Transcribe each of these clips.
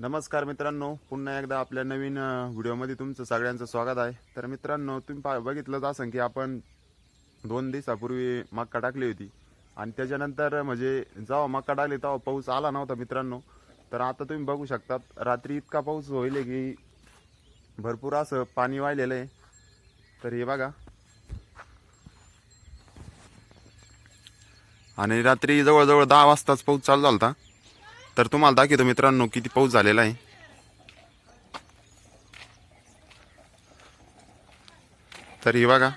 नमस्कार मित्रांनो पुन्हा एकदा आपल्या नवीन व्हिडिओमध्ये तुमचं सगळ्यांचं स्वागत आहे. तर मित्रांनो तुम्ही पा बघितलंच असं की आपण दोन दिवसापूर्वी मक्का टाकली होती. आणि त्याच्यानंतर म्हणजे जेव्हा मक्का टाकली तेव्हा पाऊस आला नव्हता मित्रांनो. तर आता तुम्ही बघू शकतात रात्री इतका पाऊस होईल की भरपूर असं पाणी वाहिलेलं आहे. तर हे बघा. आणि रात्री जवळजवळ दहा वाजताच पाऊस चालू झाला होता. तर तुम्हाला दाखवतो मित्रांनो किती पाऊस झालेला आहे. तर हे बघा.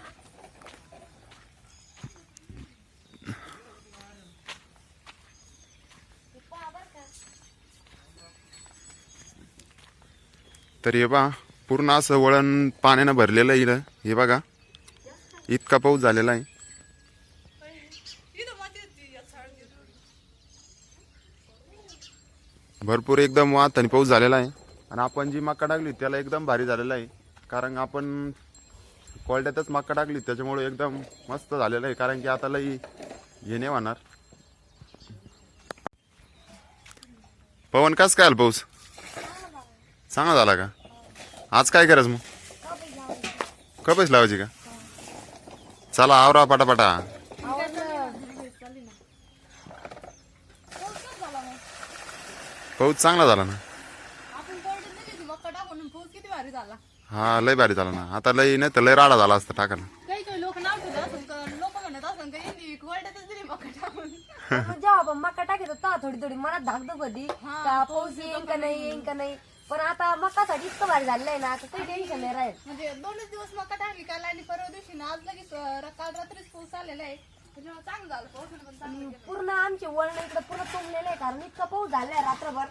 तर हे बा पूर्ण असं वळण पाण्यानं भरलेलं आहे इथं. हे बघा इतका पाऊस झालेला आहे. भरपूर एकदम वाताने पाऊस झालेला आहे. आणि आपण जी मक्का टाकली त्याला एकदम भारी झालेला आहे. कारण आपण कोल्ड्यातच मक्का टाकली त्याच्यामुळे एकदम मस्त झालेलं आहे. कारण की आता लई हे नाही होणार. पवन कस काय आला पाऊस? चांगला झाला का? आज काय करायचं मग? कपच लावायची का? चला आवरा पटापटा. पाऊस चांगला झाला ना. आपण कोरडीत पाऊस किती भारी झाला. हा लय भारी झाला ना. आता लय नाही तर लय राडा झाला असता टाकायला. काही काही लोक नाव ठेवलं असं लोक म्हणत असं का यांनी कोरड्यातच दिली मक्का टाकून. मग जेव्हा आपण मका टाकत होता थोडी थोडी मनात धाकधूक होती. का पाऊस येईन का नाही येईन का नाही? पण आता मकासाठी इतकं भारी झालेलं आहे ना आता काही टेन्शन नाही राहील. म्हणजे दोनच दिवस मक्का टाकली काल आणि परवा दिवशी ना आज लगेच अं, काल रात्रीच पाऊस आलेला आहे. पूर्ण आमचे वळण इकडे पूर्ण तुंबलेलं आहे कारण इतका पाऊस झालाय रात्रभर.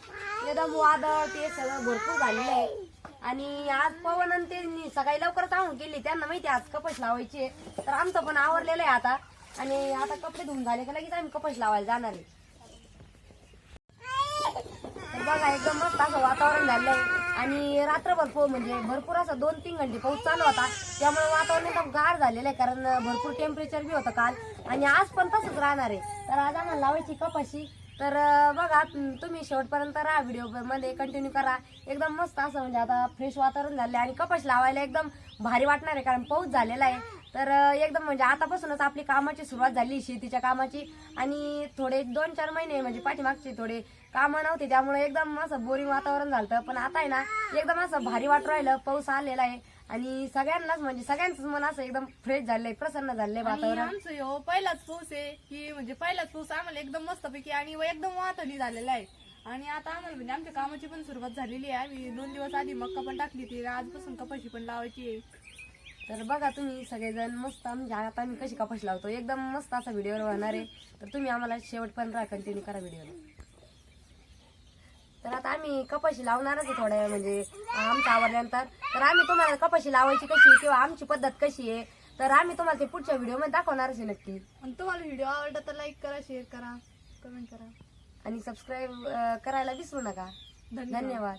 एकदम वादळ ते सगळं भरपूर झालेलं आहे. आणि आज पवन आणि ते सकाळी लवकरच आणून केली. त्यांना माहिती आहे आज कपस लावायची. तर आमचं पण आवरलेलं आहे आता. आणि आता कपडे धुवून झाले का लगेच आम्ही कपस लावायला जाणार आहे. बघा एकदम मस्त असं वातावरण झालंय. आणि रात्रभर पो म्हणजे भरपूर असा दोन तीन घंटे पाऊस चालू होता. त्यामुळे वातावरण एकदम गार झालेलं आहे कारण भरपूर टेम्परेचर बी होतं काल. आणि आज पण तसंच राहणार आहे. तर आज आम्हाला लावायची कपाशी. तर बघा तुम्ही शेवटपर्यंत राहा व्हिडिओमध्ये. कंटिन्यू करा. एकदम मस्त असं म्हणजे आता फ्रेश वातावरण झालं आणि कपाश लावायला एकदम भारी वाटणार आहे कारण पाऊस झालेला आहे. तर एकदम म्हणजे आतापासूनच आपली कामाची सुरुवात झाली शेतीच्या कामाची. आणि थोडे दोन चार महिने म्हणजे पाठीमागचे थोडे कामं नव्हते त्यामुळे एकदम असं बोरिंग वातावरण झालं पण आता आहे ना एकदम असं भारी वाटू राहिलं. पाऊस आलेला आहे. आणि सगळ्यांनाच म्हणजे सगळ्यांच मन असं एकदम फ्रेश झालंय प्रसन्न झालंय आणि वातावरण. आमचं ह्यो पहिलाच पाऊस आहे की म्हणजे पहिलाच पाऊस आम्हाला एकदम मस्तपैकी आणि एकदम वातडी झालेला आहे. आणि आता आम्हाला म्हणजे आमच्या कामाची पण सुरुवात झालेली आहे. आम्ही दोन दिवस आधी मक्का पण टाकली ती आजपासून कपाशी पण लावायची आहे. तर बघा तुम्ही सगळेजण मस्त म्हणजे आता आम्ही कशी कपाश लावतो? एकदम मस्त असा व्हिडिओ होणार आहे. तर तुम्ही आम्हाला शेवटपर्यंत राहा कंटिन्यू करा व्हिडिओ तर आता आम्ही कपाशी लावणारच आहे थोड्या वेळ म्हणजे आमचं आवरल्यानंतर तर आम्ही तुम्हाला कपाशी लावायची कशी किंवा आमची पद्धत कशी आहे तर आम्ही तुम्हाला ते पुढच्या व्हिडिओमध्ये दाखवणारच आहे नक्की. आणि तुम्हाला व्हिडिओ आवडला तर लाईक करा शेअर करा कमेंट करा. आणि सबस्क्राईब करायला विसरू नका. धन्यवाद.